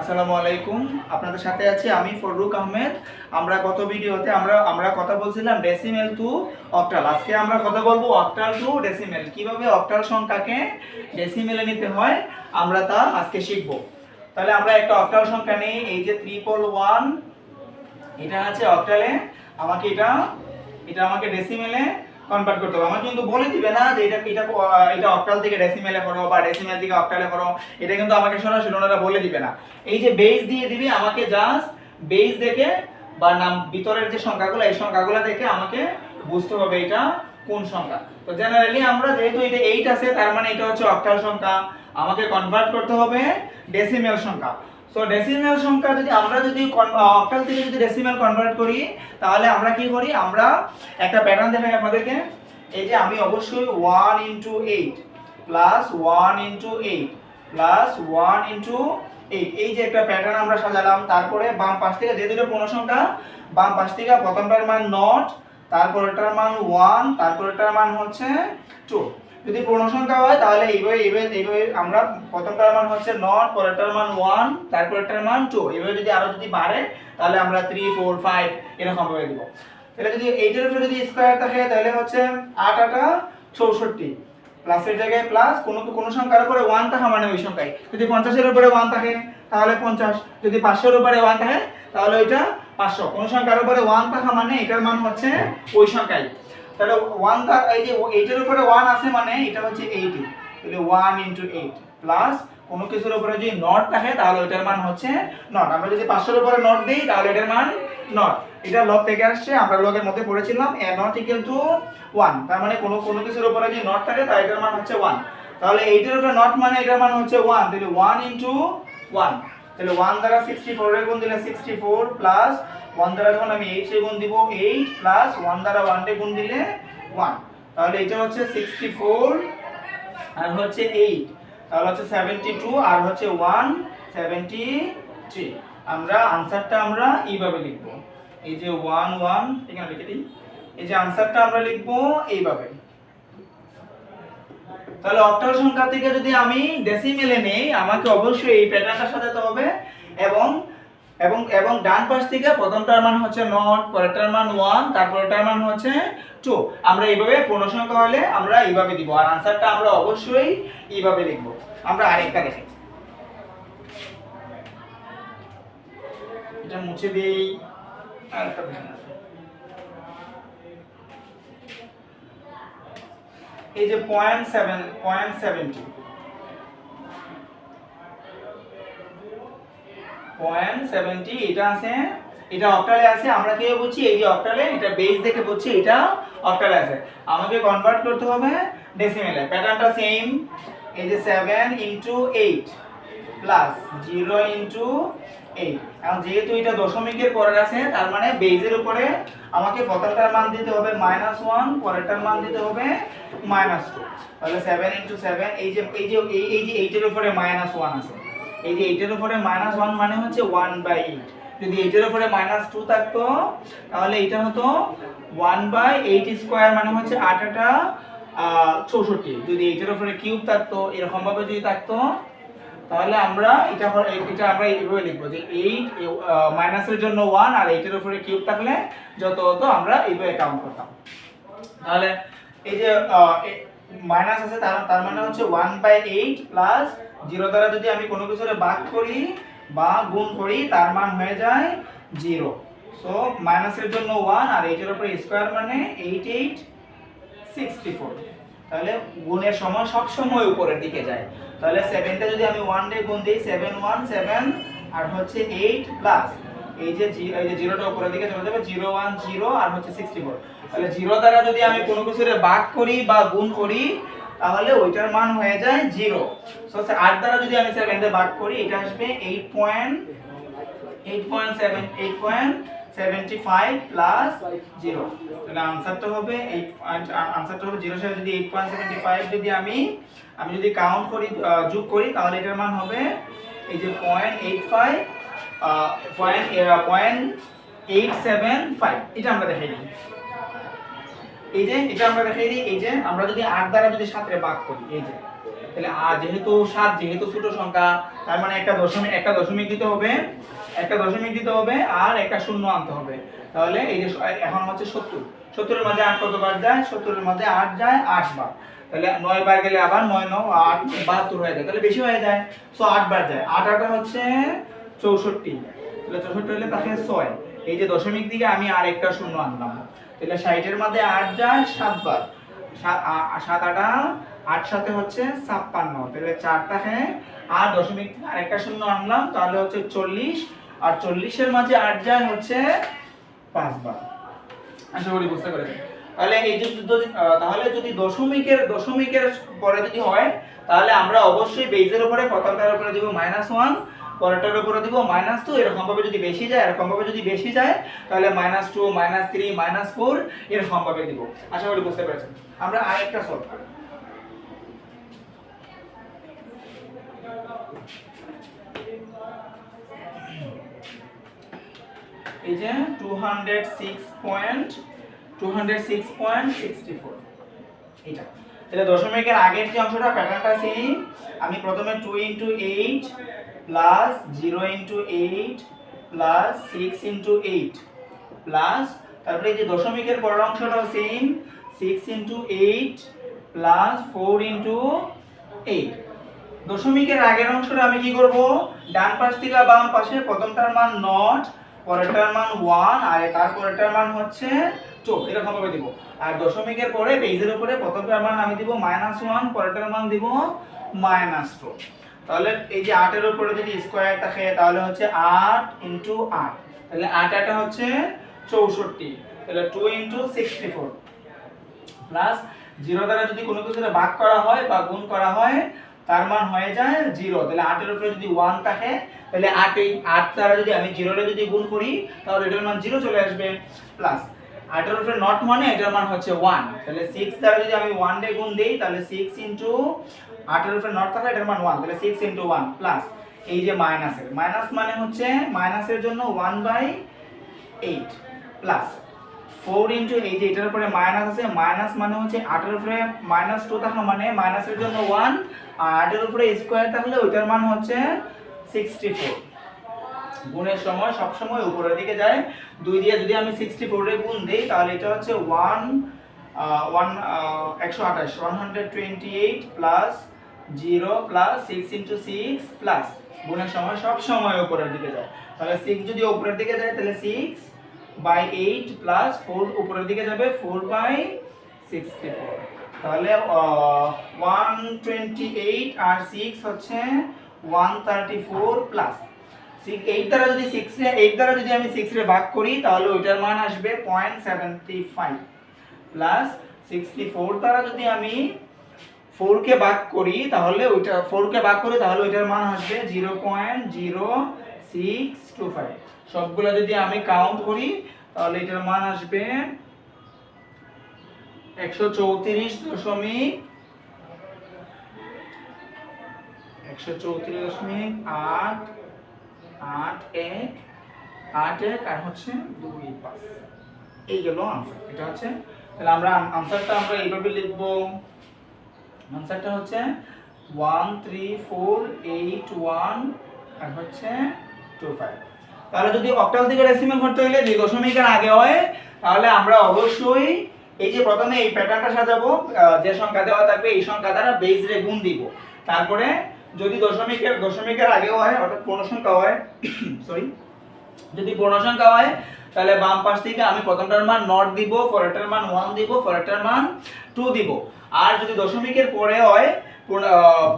আসসালামু আলাইকুম। আপনাদের সাথে আছি আমি ফররুক আহমেদ। আমরা গত ভিডিওতে আমরা আমরা কথা বলছিলাম ডেসিমেল টু অক্টাল আজকে আমরা কথা বলব অক্টাল টু ডেসিমেল কীভাবে অক্টাল সংখ্যাকে ডেসিমেলে নিতে হয়, আমরা তা আজকে শিখব। তাহলে আমরা একটা অক্টাল সংখ্যা নেই, এই যে ট্রিপল ওয়ান এটা আছে অক্টালে আমাকে এটা এটা আমাকে ডেসিমেলে কনভার্ট করতে হবে। আমাকে কিন্তু বলে দিবে না যে এটা এটা এটা অক্টাল থেকে ডেসিমেলে করো বা ডেসিমেল থেকে অক্টালে করো, এটা কিন্তু আমাকে সরাসরি ওনারা বলে দিবে না। এই যে বেস দিয়ে দিবি, আমাকে জাস্ট বেস দেখে বা নাম ভিতরের যে সংখ্যাগুলো, এই সংখ্যাগুলো দেখে আমাকে বুঝতে হবে এটা কোন সংখ্যা। তো জেনারেলি আমরা যেহেতু এটা 8 আছে, তার মানে এটা হচ্ছে অক্টাল সংখ্যা। আমাকে কনভার্ট করতে হবে ডেসিমেল সংখ্যা। সো ডেসিমেল সংখ্যা যদি আমরা যদি অক্টাল থেকে যদি ডেসিমেল কনভার্ট করি, তাহলে আমরা কি করি? আমরা একটা প্যাটার্ন দেখাই আপনাদেরকে। এই যে আমি অবশ্যই one into eight plus one into eight plus one into eight এই যে একটা প্যাটার্ন আমরা সাজালাম, তারপরে বাম পাশ থেকে যে দুটো পূর্ণ সংখ্যা, বাম পাশ থেকে প্রথমটার মান নট তারপরটার মান ওয়ান তারপরটার মান হচ্ছে টু যদি পূর্ণ সংখ্যা হয়, তাহলে এইভাবে এইভাবে এইভাবে আমরা প্রথমটার মান হচ্ছে নট পরেরটার মান ওয়ান তারপরটার মান টু এইভাবে যদি আরও যদি বাড়ে, তাহলে আমরা থ্রি ফোর ফাইভ এরকম ভাবে দিব। তাহলে যদি এইটার উপরে যদি স্কোয়ার থাকে, তাহলে হচ্ছে আট, আটা, চৌষট্টি। প্লাসের জায়গায় প্লাস কোনো কোনো সংখ্যার উপরে ওয়ান থাকা মানে ওই সংখ্যায়। যদি পঞ্চাশের উপরে ওয়ান থাকে, তাহলে পঞ্চাশ। যদি পাঁচশোর উপরে ওয়ান থাকে, তাহলে ওইটা পাঁচশো। কোনো সংখ্যার উপরে ওয়ান থাকা মানে এটার মান হচ্ছে ওই সংখ্যায়। তাহলে ওয়ান এই যে এইটার উপরে ওয়ান আছে মানে এটা হচ্ছে এইট তাহলে ওয়ান ইন্টু এইট প্লাস কোনো কিছুর উপরে যদি নট থাকে, তাহলে ওইটার মান হচ্ছে নট আমরা যদি পাঁচশোর উপরে নট দিই, তাহলে এটার মান নট এটা লগ থেকে আসছে, আমরা লগের মধ্যে পড়েছিলাম a not equal to one তার মানে কোনো কোনো কিছুর উপরে যদি নট থাকে, তাহলে এটার মান হচ্ছে ওয়ান তাহলে এইটার উপরে নট মানে এটার মান হচ্ছে ওয়ান তাহলে ওয়ান ইন্টু ওয়ান তাহলে ওয়ান দ্বারা সিক্সটি ফোর এর গুণ দিলে সিক্সটি ফোর প্লাস ওয়ান দ্বারা যখন আমি এইট গুণ দিব এইট প্লাস ওয়ান দ্বারা ওয়ানের গুণ দিলে ওয়ান তাহলে এটা হচ্ছে সিক্সটি ফোর আর হচ্ছে এইট তাহলে হচ্ছে সেভেন্টি টু আর হচ্ছে ওয়ান সেভেন্টি থ্রি আমরা আনসারটা আমরা এইভাবে লিখব। এই যে ওয়ান ওয়ান এখানে লিখে দিই। এই যে আনসারটা আমরা লিখব এইভাবে। তাহলে অক্টাল সংখ্যা থেকে যদি আমি ডেসিমেলে নেই, আমাকে অবশ্যই এই প্যাটার্নটা সাজাতে হবে। এবং এবং এবং ডান পাশ থেকে প্রথমটার মান হচ্ছে নট পরেরটার মান ওয়ান তারপরেরটার মান হচ্ছে টু আমরা এইভাবে পূর্ণ সংখ্যা হলে আমরা এইভাবে দিব। আর আনসারটা আমরা অবশ্যই এইভাবে লিখব। আমরা আরেকটা দেখি। এটা মুছে দেই আরেকটা এই যে point seven point seventy point seventy এটা আছে, এটা অক্টালে আছে, আমরা কি বলছি এই যে অক্টালে এটা বেস দেখে বলছি এটা অক্টালে আছে। আমাকে কনভার্ট করতে হবে ডেসিমেলে প্যাটার্নটা সেম এই যে seven into eight plus zero into eight এখন যেহেতু এটা দশমিকের পরে আছে, তার মানে বেজের উপরে আমাকে প্রথমটার মান দিতে হবে মাইনাস ওয়ান পরেরটার মান দিতে হবে মাইনাস টু তাহলে সেভেন ইন্টু সেভেন এই যে এই যে, এই এই যে এইটের উপরে মাইনাস ওয়ান আছে। এই যে এইটের উপরে মাইনাস ওয়ান মানে হচ্ছে ওয়ান বাই এইট যদি এইটের উপরে মাইনাস টু থাকতো, তাহলে এটা হতো ওয়ান বাই এইট স্কোয়ার মানে হচ্ছে আট আটা চৌষট্টি। যদি এইটের উপরে কিউব থাকতো এরকম ভাবে যদি থাকতো তাহলে আমরা এটা এটা আমরা এইভাবে লিখব যে এইট মাইনাসের জন্য ওয়ান আর এইটের উপরে কিউব থাকলে যত হতো আমরা এইভাবে কাউন্ট করতাম। তাহলে এই যে মাইনাস আছে, তার তার মানে হচ্ছে one by eight plus zero দ্বারা যদি আমি কোনো কিছুরে ভাগ করি বা গুণ করি, তার মান হয়ে যায় জিরো সো মাইনাসের জন্য ওয়ান আর এইটের উপরে স্কোয়ার মানে এইট এইট সিক্সটি ফোর তাহলে গুণের সময় সব সময় উপরের দিকে যায়। তাহলে সেভেনটা যদি আমি ওয়ান ডে গুণ দিই সেভেন ওয়ান সেভেন আর হচ্ছে এইট প্লাস এই যে এই যে জিরোটা উপরের দিকে চলে যাবে জিরো ওয়ান জিরো আর হচ্ছে সিক্সটি ফোর তাহলে জিরো দ্বারা যদি আমি কোনো কিছুরে ভাগ করি বা গুণ করি, তাহলে ওইটার মান হয়ে যায় জিরো সো আট দ্বারা যদি আমি সেভেন দিয়ে ভাগ করি, এটা আসবে eight point eight point seven eight point seventy five plus zero তাহলে আনসারটা হবে এইট আনসারটা হবে জিরো সাথে যদি এইট পয়েন্ট সেভেন্টি ফাইভ যদি আমি আমি যদি কাউন্ট করি যোগ করি, তাহলে এটার মান হবে এই যে point eight five point point eight seven five এটা আমরা দেখাই দিই। এই যে, এটা আমরা দেখাই দিই, এই যে, আমরা যদি আট দ্বারা যদি সাতরে ভাগ করি, এই যে, তাহলে যেহেতু সাত, যেহেতু ছোট সংখ্যা, তার মানে একটা দশমিক একটা দশমিক দিতে হবে একটা দশমিক দিতে হবে আর একটা শূন্য আনতে হবে। তাহলে এই যে এখন হচ্ছে সত্তর। সত্তরের মাঝে আট কতবার যায়? সত্তরের মধ্যে আট যায় আট বার। তাহলে নয় বার গেলে আবার নয় নয় আট, বাহাত্তর হয়ে যায়। তাহলে বেশি হয়ে যায়। সো আট বার যায়। আট আটা হচ্ছে চৌষট্টি। তাহলে চৌষট্টি হলে তাকে ছয়। এই যে দশমিক দিকে আমি আর একটা শূন্য আনলাম। তাহলে ষাটের মধ্যে আট যায় সাতবার সাত আটা আট সাথে হচ্ছে ছাপ্পান্ন। তাহলে চার থাকে আর দশমিক আরেকটা শূন্য আনলাম, তাহলে হচ্ছে চল্লিশ। আর চল্লিশের মাঝে আট যায় হচ্ছে পাঁচবার। আশা করি বুঝতে পেরেছেন। তাহলে এই যে যদি তাহলে যদি দশমিকের দশমিকের পরে যদি হয় তাহলে আমরা অবশ্যই বেজের উপরে প্রথমটার উপরে দিব মাইনাস ওয়ান পরেরটার উপরে দিব মাইনাস টু এরকম ভাবে যদি বেশি যায় এরকম ভাবে যদি বেশি যায় তাহলে minus two minus three minus four এরকম ভাবে দিব। আশা করি বুঝতে পেরেছেন। আমরা আরেকটা সলভ করি। এই যে two hundred six point two hundred six point sixty four এটা দশমিকের আগের যে অংশটা প্যাটার্নটা সেই আমি প্রথমে two into eight plus zero into eight plus six into eight plus তারপরে যে দশমিকের পরের অংশটাও same six into eight plus four into eight দশমিকের আগের অংশটা আমি কি করব? ডান পাশ থেকে বাম পাশে, প্রথমটার মান নট পরেরটার মান ওয়ান আর তার পরেরটার মান হচ্ছে টু এরকম ভাবে দিব। আর দশমিকের পরে বেজের উপরে প্রথমটার মান আমি দিব মাইনাস ওয়ান পরেরটার মান দিব মাইনাস টু তাহলে এই যে আটের উপরে যদি স্কোয়ার থাকে, তাহলে হচ্ছে আট ইন্টু আট। তাহলে আট আটা হচ্ছে চৌষট্টি। তাহলে two into sixty four plus zero দ্বারা যদি কোনো কিছু ভাগ করা হয় বা গুণ করা হয় তার মান হয়ে যায় জিরো তাহলে আটের উপরে যদি ওয়ান থাকে, তাহলে আট এই আট দ্বারা যদি আমি জিরোটা যদি গুণ করি, তাহলে এটার মান জিরো চলে আসবে। প্লাস আটের উপরে নট মানে এটার মান হচ্ছে ওয়ান তাহলে সিক্স দ্বারা যদি আমি ওয়ান ডে গুণ দিই, তাহলে সিক্স ইন্টু আটের উপরে নট থাকলে এটার মান ওয়ান তাহলে সিক্স ইন্টু ওয়ান প্লাস এই যে মাইনাসের মাইনাস মানে হচ্ছে মাইনাসের জন্য one by eight plus four into এই যে এটার উপরে মাইনাস আছে, মাইনাস মানে হচ্ছে আটের উপরে মাইনাস টু থাকা মানে মাইনাসের জন্য ওয়ান আর আটের উপরে স্কোয়ার থাকলে ওইটার মান হচ্ছে সিক্সটি ফোর গুণের সময় সব সময় উপরের দিকে যায়। দুই দিয়ে যদি আমি সিক্সটি ফোরে গুণ দিই, তাহলে এটা হচ্ছে ওয়ান ওয়ান একশো আঠাশ one hundred twenty eight plus zero plus six into six plus গুণের সময় সব সময় উপরের দিকে যায়। তাহলে সিক্স যদি উপরের দিকে যায়, তাহলে six by eight plus four উপরের দিকে যাবে ফোর বাই সিক্সটি ফোর তাহলে ওয়ান টোয়েন্টি এইট আর সিক্স হচ্ছে one thirty four plus eight দ্বারা যদি সিক্স এইট দ্বারা যদি আমি সিক্স ভাগ করি, তাহলে ওইটার মান আসবে point seventy five plus sixty four দ্বারা যদি আমি ফোরকে ভাগ করি, তাহলে ওইটা ফোরকে ভাগ করি, তাহলে ওইটার মান আসবে zero point zero six two five সবগুলো যদি আমি কাউন্ট করি, তাহলে এটার মান আসবে একশো চৌত্রিশ দশমিক একশো চৌত্রিশ দশমিক আট আট এক আট এক, আর হচ্ছে দুই পাঁচ। এই গেল আনসার এটা হচ্ছে, তাহলে আমরা আনসারটা আমরা এইভাবে লিখব। আনসারটা হচ্ছে one three four eight one আর হচ্ছে টু ফাইভ তাহলে যদি অক্টাল থেকে ডেসিমেল করতে হইলে দুই দশমিকের আগে হয়, তাহলে আমরা অবশ্যই এই যে প্রথমে এই প্যাটার্নটা সাজাবো যে সংখ্যা দেওয়া থাকবে, এই সংখ্যা দ্বারা বেস রে গুণ দিব। তারপরে যদি দশমিকের দশমিকের আগেও হয়, অর্থাৎ পূর্ণ সংখ্যা হয় সরি যদি পূর্ণ সংখ্যা হয়, তাহলে বাম পাশ থেকে আমি প্রথমটার মান নট দিব, পরেরটার মান ওয়ান দিব, পরেরটার মান টু দিব। আর যদি দশমিকের পরে হয়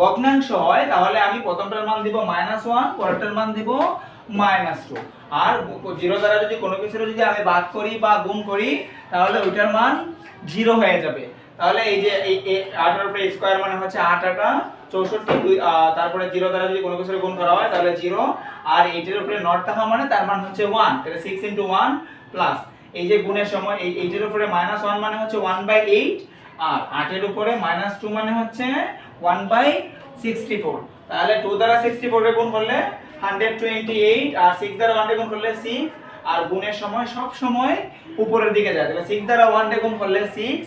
ভগ্নাংশ হয়, তাহলে আমি প্রথমটার মান দিব মাইনাস ওয়ান পরেরটার মান দিব মাইনাস টু আর জিরো দ্বারা যদি কোনো কিছুর যদি আমি ভাগ করি বা গুণ করি, তাহলে ওইটার মান জিরো হয়ে যাবে। তাহলে এই যে এই এই উপরে স্কোয়ার মানে হচ্ছে আট আটা চৌষট্টি, দুই তারপরে জিরো দ্বারা যদি কোনো কিছুর গুণ করা হয়, তাহলে জিরো আর এইটের উপরে নট থাকা মানে তার মান হচ্ছে ওয়ান তাহলে সিক্স ইন্টু ওয়ান প্লাস এই যে গুণের সময়, এই, এইটের উপরে মাইনাস ওয়ান মানে হচ্ছে ওয়ান বাই এইট আর আটের উপরে মাইনাস টু মানে হচ্ছে ওয়ান বাই সিক্সটি ফোর তাহলে টু দ্বারা সিক্সটি ফোরে গুণ করলে হান্ড্রেড টোয়েন্টি এইট আর সিক্স দ্বারা ওয়ান গুণ করলে সিক্স আর গুণের সময় সব সময় উপরের দিকে যায়। তাহলে সিক্স দ্বারা ওয়ান গুণ করলে সিক্স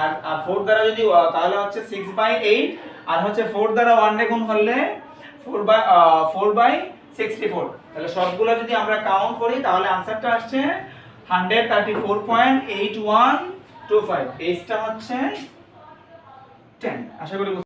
আর আর ফোর দ্বারা যদি তাহলে হচ্ছে সিক্স বাই এইট আর হচ্ছে ফোর দ্বারা ওয়ান রে গুণ করলে four by four by sixty four তাহলে সবগুলো যদি আমরা কাউন্ট করি, তাহলে আনসারটা আসছে hundred thirty four point eight one two five এইচটা হচ্ছে টেন আশা করি